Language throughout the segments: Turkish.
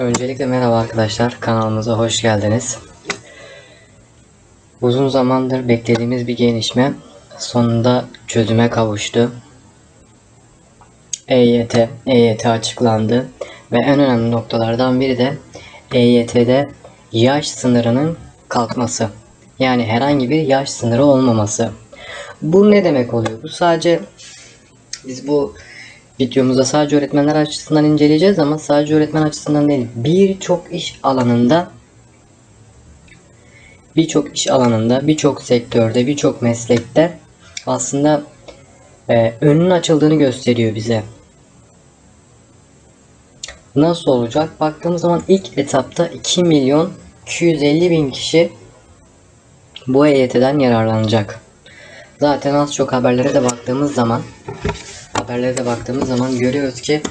Öncelikle merhaba arkadaşlar, kanalımıza hoş geldiniz. Uzun zamandır beklediğimiz bir gelişme sonunda çözüme kavuştu. EYT, EYT açıklandı ve en önemli noktalardan biri de EYT'de yaş sınırının kalkması. Yani herhangi bir yaş sınırı olmaması. Bu ne demek oluyor? Bu sadece biz bu videomuzda sadece öğretmenler açısından inceleyeceğiz ama sadece öğretmen açısından değil. Birçok iş alanında birçok iş alanında, birçok sektörde, birçok meslekte aslında e, önünün açıldığını gösteriyor bize. Nasıl olacak? Baktığımız zaman ilk etapta 2 milyon 250 bin kişi bu EYT'den yararlanacak. Zaten az çok haberlere de baktığımız zaman haberlere de baktığımız zaman görüyoruz ki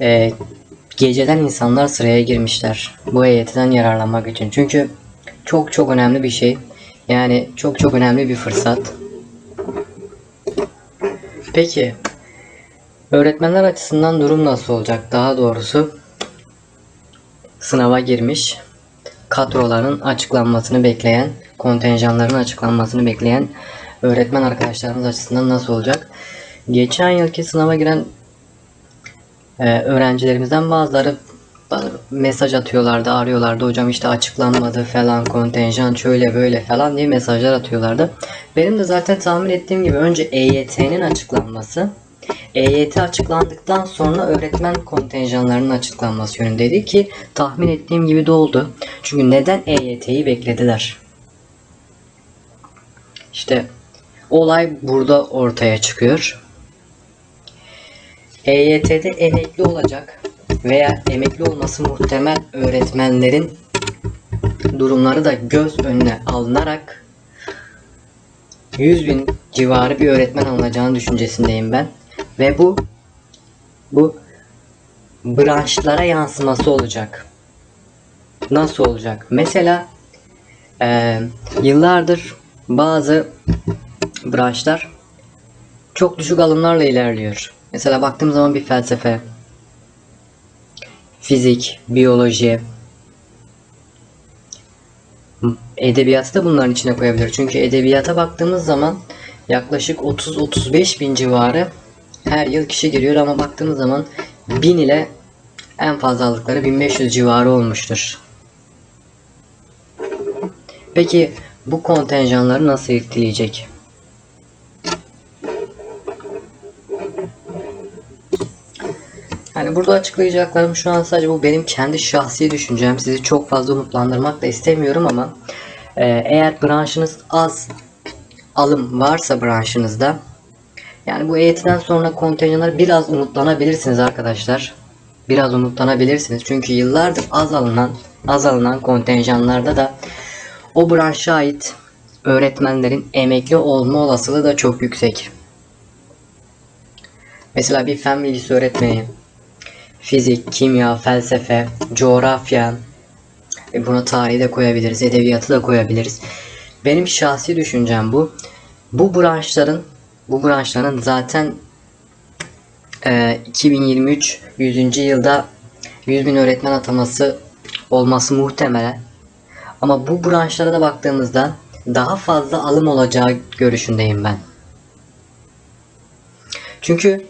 e, geceden insanlar sıraya girmişler bu EYT'den yararlanmak için. Çünkü çok çok önemli bir şey. Yani çok çok önemli bir fırsat. Peki öğretmenler açısından durum nasıl olacak? Daha doğrusu sınava girmiş kadroların açıklanmasını bekleyen, kontenjanların açıklanmasını bekleyen öğretmen arkadaşlarımız açısından nasıl olacak? Geçen yılki sınava giren e, öğrencilerimizden bazıları bana mesaj atıyorlardı, arıyorlardı. Hocam işte açıklanmadı falan, kontenjan şöyle böyle falan diye mesajlar atıyorlardı. Benim de zaten tahmin ettiğim gibi önce EYT'nin açıklanması, EYT açıklandıktan sonra öğretmen kontenjanlarının açıklanması yönündeydi ki tahmin ettiğim gibi de oldu. Çünkü neden EYT'yi beklediler? İşte olay burada ortaya çıkıyor. EYT'de emekli olacak veya emekli olması muhtemel öğretmenlerin durumları da göz önüne alınarak 100 bin civarı bir öğretmen alınacağını düşüncesindeyim ben. Ve bu bu branşlara yansıması olacak. Nasıl olacak? Mesela e, yıllardır bazı branşlar çok düşük alımlarla ilerliyor. Mesela baktığım zaman bir felsefe, fizik, biyoloji, edebiyatı da bunların içine koyabilir. Çünkü edebiyata baktığımız zaman yaklaşık 30-35 bin civarı her yıl kişi giriyor ama baktığımız zaman 1000 ile en fazla aldıkları 1500 civarı olmuştur. Peki bu kontenjanları nasıl etkileyecek? Yani burada açıklayacaklarım şu an sadece bu benim kendi şahsi düşüncem. Sizi çok fazla umutlandırmak da istemiyorum ama e, eğer branşınız az alım varsa branşınızda yani bu eğitimden sonra kontenjanlar biraz umutlanabilirsiniz arkadaşlar. Biraz umutlanabilirsiniz. Çünkü yıllardır az alınan az alınan kontenjanlarda da o branşa ait öğretmenlerin emekli olma olasılığı da çok yüksek. Mesela bir fen bilgisi öğretmeni, fizik, kimya, felsefe, coğrafya, e buna tarihi de koyabiliriz, edebiyatı da koyabiliriz. Benim şahsi düşüncem bu. Bu branşların bu branşların zaten e, 2023 100. yılda 100 bin öğretmen ataması olması muhtemelen. Ama bu branşlara da baktığımızda daha fazla alım olacağı görüşündeyim ben. Çünkü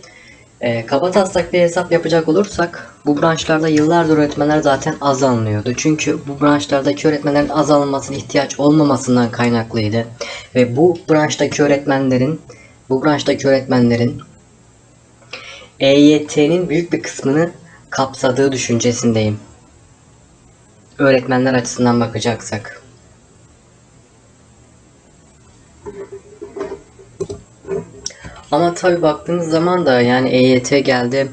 e, kaba taslak bir hesap yapacak olursak bu branşlarda yıllardır öğretmenler zaten az alınıyordu. Çünkü bu branşlardaki öğretmenlerin az alınmasına ihtiyaç olmamasından kaynaklıydı. Ve bu branştaki öğretmenlerin bu branştaki öğretmenlerin EYT'nin büyük bir kısmını kapsadığı düşüncesindeyim. Öğretmenler açısından bakacaksak. Ama tabi baktığınız zaman da yani EYT geldi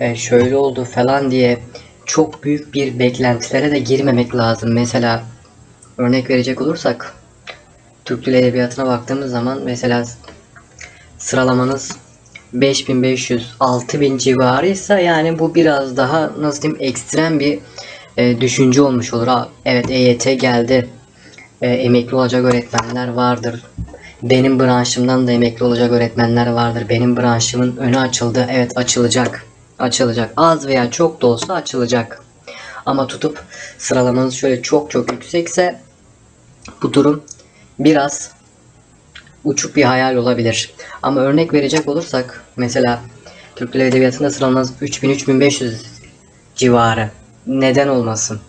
e, şöyle oldu falan diye çok büyük bir beklentilere de girmemek lazım. Mesela örnek verecek olursak Türk Dili Edebiyatı'na baktığımız zaman mesela sıralamanız 5500 6000 civarıysa yani bu biraz daha nasıl diyeyim ekstrem bir e, düşünce olmuş olur. Ha, evet EYT geldi. E, emekli olacak öğretmenler vardır. Benim branşımdan da emekli olacak öğretmenler vardır. Benim branşımın önü açıldı. Evet açılacak. Açılacak. Az veya çok da olsa açılacak. Ama tutup sıralamanız şöyle çok çok yüksekse bu durum biraz uçuk bir hayal olabilir. Ama örnek verecek olursak mesela Türk Dili Edebiyatı'nda sıralamanız 3000-3500 civarı. Neden olmasın?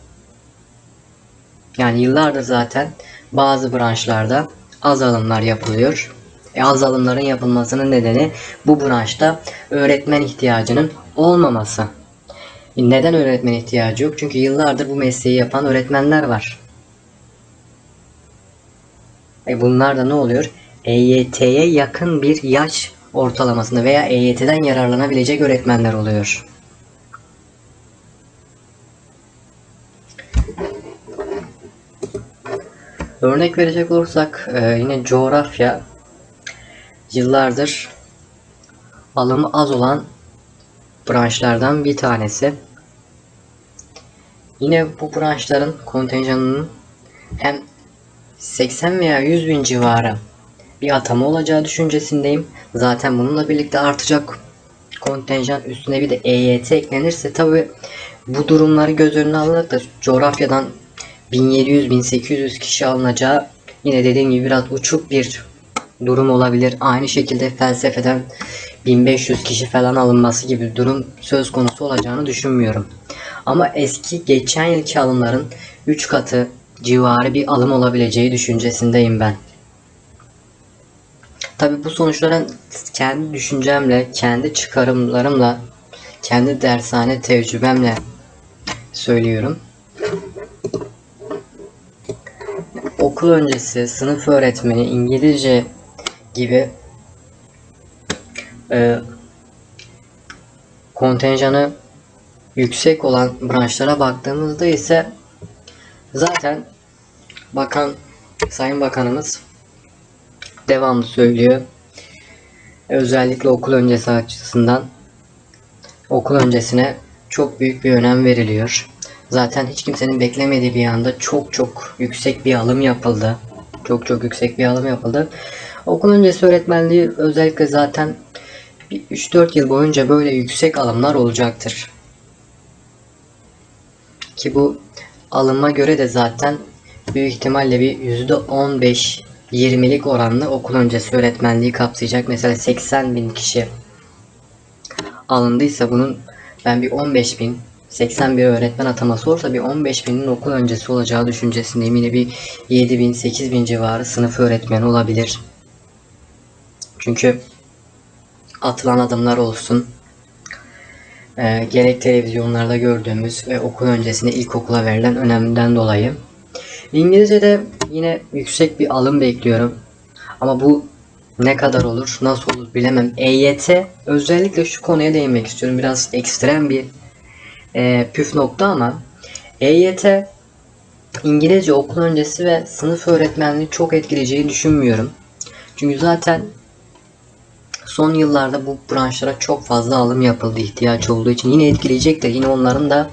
Yani yıllardır zaten bazı branşlarda az alımlar yapılıyor. E, az alımların yapılmasının nedeni bu branşta öğretmen ihtiyacının olmaması. E, neden öğretmen ihtiyacı yok? Çünkü yıllardır bu mesleği yapan öğretmenler var. E bunlar da ne oluyor? EYT'ye yakın bir yaş ortalamasında veya EYT'den yararlanabilecek öğretmenler oluyor. Örnek verecek olursak e, yine coğrafya yıllardır alımı az olan branşlardan bir tanesi. Yine bu branşların kontenjanının hem 80 veya 100 bin civarı bir atama olacağı düşüncesindeyim. Zaten bununla birlikte artacak kontenjan üstüne bir de EYT eklenirse tabi bu durumları göz önüne alarak da coğrafyadan 1700-1800 kişi alınacağı yine dediğim gibi biraz uçuk bir durum olabilir. Aynı şekilde felsefeden 1500 kişi falan alınması gibi durum söz konusu olacağını düşünmüyorum. Ama eski geçen yılki alımların 3 katı civarı bir alım olabileceği düşüncesindeyim ben. Tabi bu sonuçların kendi düşüncemle, kendi çıkarımlarımla, kendi dershane tecrübemle söylüyorum. Okul öncesi sınıf öğretmeni, İngilizce gibi e, kontenjanı yüksek olan branşlara baktığımızda ise zaten bakan Sayın Bakanımız devamlı söylüyor. Özellikle okul öncesi açısından okul öncesine çok büyük bir önem veriliyor. Zaten hiç kimsenin beklemediği bir anda çok çok yüksek bir alım yapıldı. Çok çok yüksek bir alım yapıldı. Okul öncesi öğretmenliği özellikle zaten 3-4 yıl boyunca böyle yüksek alımlar olacaktır. Ki bu alıma göre de zaten büyük ihtimalle bir %15 20'lik oranlı okul öncesi öğretmenliği kapsayacak. Mesela 80 bin kişi alındıysa bunun ben bir 15 bin 81 öğretmen ataması olsa bir 15 binin okul öncesi olacağı düşüncesindeyim. Yine bir 7 bin 8 bin civarı sınıf öğretmeni olabilir. Çünkü atılan adımlar olsun. E, gerek televizyonlarda gördüğümüz ve okul öncesinde ilkokula verilen önemden dolayı. İngilizce'de yine yüksek bir alım bekliyorum. Ama bu ne kadar olur, nasıl olur bilemem. EYT özellikle şu konuya değinmek istiyorum. Biraz ekstrem bir e, püf nokta ama EYT İngilizce okul öncesi ve sınıf öğretmenliği çok etkileyeceğini düşünmüyorum. Çünkü zaten son yıllarda bu branşlara çok fazla alım yapıldı ihtiyaç olduğu için yine etkileyecektir. Yine onların da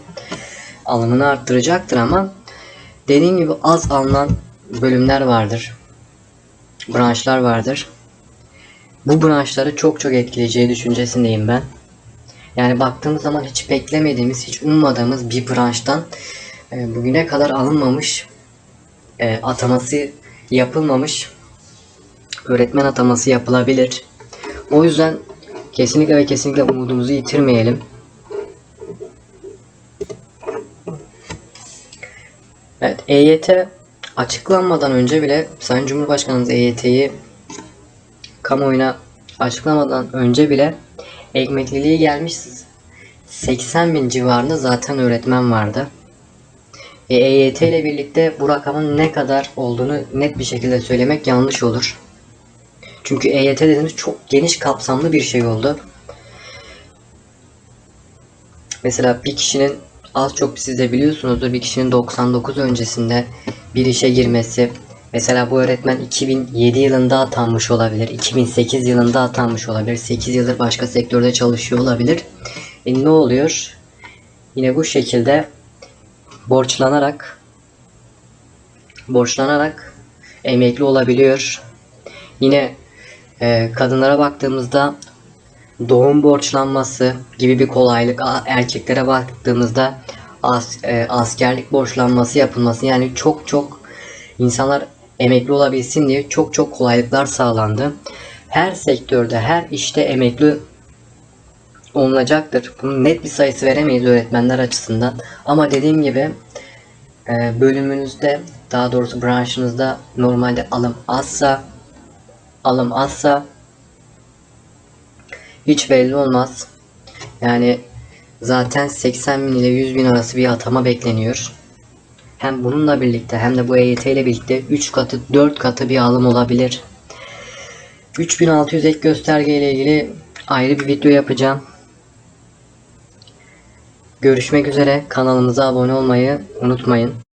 alımını arttıracaktır ama dediğim gibi az alınan bölümler vardır. Branşlar vardır. Bu branşları çok çok etkileyeceği düşüncesindeyim ben. Yani baktığımız zaman hiç beklemediğimiz, hiç ummadığımız bir branştan e, bugüne kadar alınmamış, e, ataması yapılmamış öğretmen ataması yapılabilir. O yüzden kesinlikle ve kesinlikle umudumuzu yitirmeyelim. Evet, EYT açıklanmadan önce bile Sayın Cumhurbaşkanımız EYT'yi kamuoyuna açıklamadan önce bile ekmekliliği gelmiş 80 bin civarında zaten öğretmen vardı. E, EYT ile birlikte bu rakamın ne kadar olduğunu net bir şekilde söylemek yanlış olur. Çünkü EYT dediğimiz çok geniş kapsamlı bir şey oldu. Mesela bir kişinin az çok siz de biliyorsunuzdur bir kişinin 99 öncesinde bir işe girmesi Mesela bu öğretmen 2007 yılında atanmış olabilir. 2008 yılında atanmış olabilir. 8 yıldır başka sektörde çalışıyor olabilir. E ne oluyor? Yine bu şekilde borçlanarak borçlanarak emekli olabiliyor. Yine e, kadınlara baktığımızda doğum borçlanması gibi bir kolaylık erkeklere baktığımızda as- e, askerlik borçlanması yapılması yani çok çok insanlar emekli olabilsin diye çok çok kolaylıklar sağlandı. Her sektörde, her işte emekli olunacaktır. Bunun net bir sayısı veremeyiz öğretmenler açısından. Ama dediğim gibi e, bölümünüzde daha doğrusu branşınızda normalde alım azsa alım azsa hiç belli olmaz. Yani zaten 80 bin ile 100 bin arası bir atama bekleniyor. Hem bununla birlikte hem de bu EYT ile birlikte 3 katı 4 katı bir alım olabilir. 3600 ek gösterge ile ilgili ayrı bir video yapacağım. Görüşmek üzere. Kanalımıza abone olmayı unutmayın.